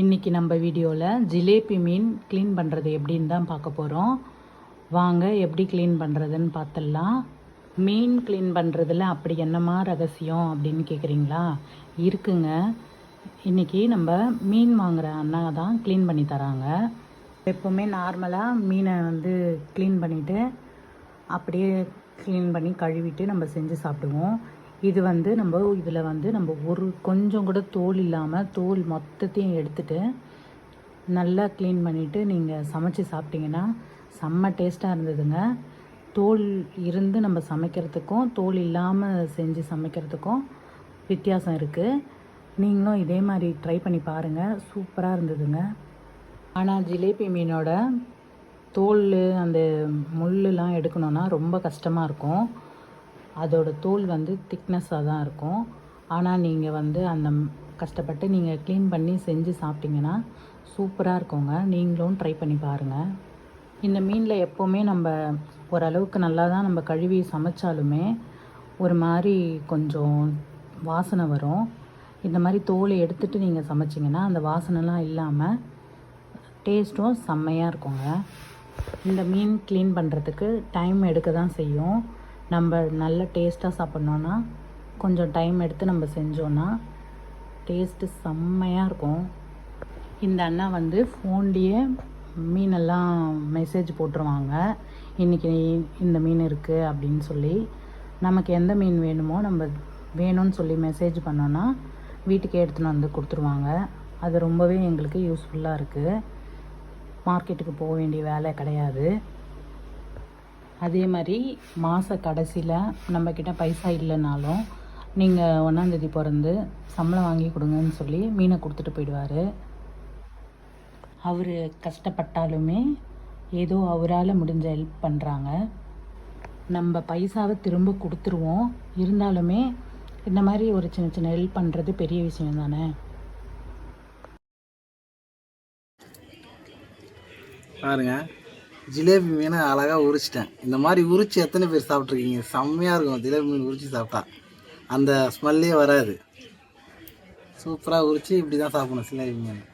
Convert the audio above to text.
இன்றைக்கி நம்ம வீடியோவில் ஜிலேபி மீன் க்ளீன் பண்ணுறது எப்படின்னு தான் பார்க்க போகிறோம் வாங்க எப்படி க்ளீன் பண்ணுறதுன்னு பார்த்துடலாம். மீன் க்ளீன் பண்ணுறதுல அப்படி என்னமா ரகசியம் அப்படின்னு கேட்குறீங்களா இருக்குங்க. இன்றைக்கி நம்ம மீன் வாங்குகிற அண்ணா தான் க்ளீன் பண்ணி தராங்க. எப்போவுமே நார்மலாக மீனை வந்து க்ளீன் பண்ணிவிட்டு அப்படியே க்ளீன் பண்ணி கழுவிட்டு நம்ம செஞ்சு சாப்பிடுவோம். இது வந்து நம்ம இதில் வந்து நம்ம ஒரு கொஞ்சம் கூட தோல் இல்லாமல் தோல் மொத்தத்தையும் எடுத்துட்டு நல்லா க்ளீன் பண்ணிவிட்டு நீங்கள் சமைச்சு சாப்பிட்டீங்கன்னா செம்ம டேஸ்ட்டாக இருந்ததுங்க. தோல் இருந்து நம்ம சமைக்கிறதுக்கும் தோல் இல்லாமல் செஞ்சு சமைக்கிறதுக்கும் வித்தியாசம் இருக்குது நீங்களும் இதே மாதிரி ட்ரை பண்ணி பாருங்கள் சூப்பராக இருந்ததுங்க. ஆனால் ஜிலேபி மீனோட தோல் அந்த முள்ளுலாம் எடுக்கணுன்னா ரொம்ப கஷ்டமாக இருக்கும். அதோட தோல் வந்து திக்னஸாக தான் இருக்கும். ஆனால் நீங்கள் வந்து அந்த கஷ்டப்பட்டு நீங்கள் க்ளீன் பண்ணி செஞ்சு சாப்பிட்டிங்கன்னா சூப்பராக இருக்குங்க. நீங்களும் ட்ரை பண்ணி பாருங்கள் இந்த மீனில் எப்போவுமே நம்ம ஓரளவுக்கு நல்லா தான் நம்ம கழுவி சமைச்சாலுமே ஒரு மாதிரி கொஞ்சம் வாசனை வரும். இந்த மாதிரி தோலை எடுத்துட்டு நீங்கள் சமைச்சிங்கன்னா அந்த வாசனைலாம் இல்லாமல் டேஸ்ட்டும் செம்மையாக இருக்குங்க. இந்த மீன் க்ளீன் பண்ணுறதுக்கு டைம் எடுக்க தான் செய்யும். நம்ம நல்ல டேஸ்ட்டாக சாப்பிட்ணோன்னா கொஞ்சம் டைம் எடுத்து நம்ம செஞ்சோன்னா டேஸ்ட்டு செம்மையாக இருக்கும். இந்த அண்ணா வந்து ஃபோன்லேயே மீனெல்லாம் மெசேஜ் போட்டுருவாங்க. இன்றைக்கி இந்த மீன் இருக்குது அப்படின்னு சொல்லி நமக்கு எந்த மீன் வேணுமோ நம்ம வேணும்னு சொல்லி மெசேஜ் பண்ணோன்னா வீட்டுக்கே எடுத்துன்னு வந்து கொடுத்துருவாங்க. அது ரொம்பவே எங்களுக்கு யூஸ்ஃபுல்லாக இருக்குது மார்க்கெட்டுக்கு போக வேண்டிய வேலை கிடையாது. அதே மாதிரி மாத கடைசியில் நம்மக்கிட்ட பைசா இல்லைனாலும் நீங்கள் ஒன்றாந்தேதி பிறந்து சம்பளம் வாங்கி கொடுங்கன்னு சொல்லி மீனை கொடுத்துட்டு போயிடுவார். அவர் கஷ்டப்பட்டாலுமே ஏதோ அவரால் முடிஞ்ச ஹெல்ப் பண்ணுறாங்க நம்ம பைசாவை திரும்ப கொடுத்துருவோம். இருந்தாலுமே இந்த மாதிரி ஒரு சின்ன சின்ன ஹெல்ப் பண்ணுறது பெரிய விஷயம் தானே? பாருங்கள் ஜிலேபி மீனை அழகாக உரிச்சிட்டேன். இந்த மாதிரி உரிச்சு எத்தனை பேர் சாப்பிட்ருக்கீங்க செம்மையாக இருக்கும். ஜிலேபி மீன் உரிச்சு சாப்பிட்டா. அந்த ஸ்மெல்லே வராது. சூப்பராக உரிச்சு இப்படி தான் சாப்பிடணும் ஜிலேபி மீன்.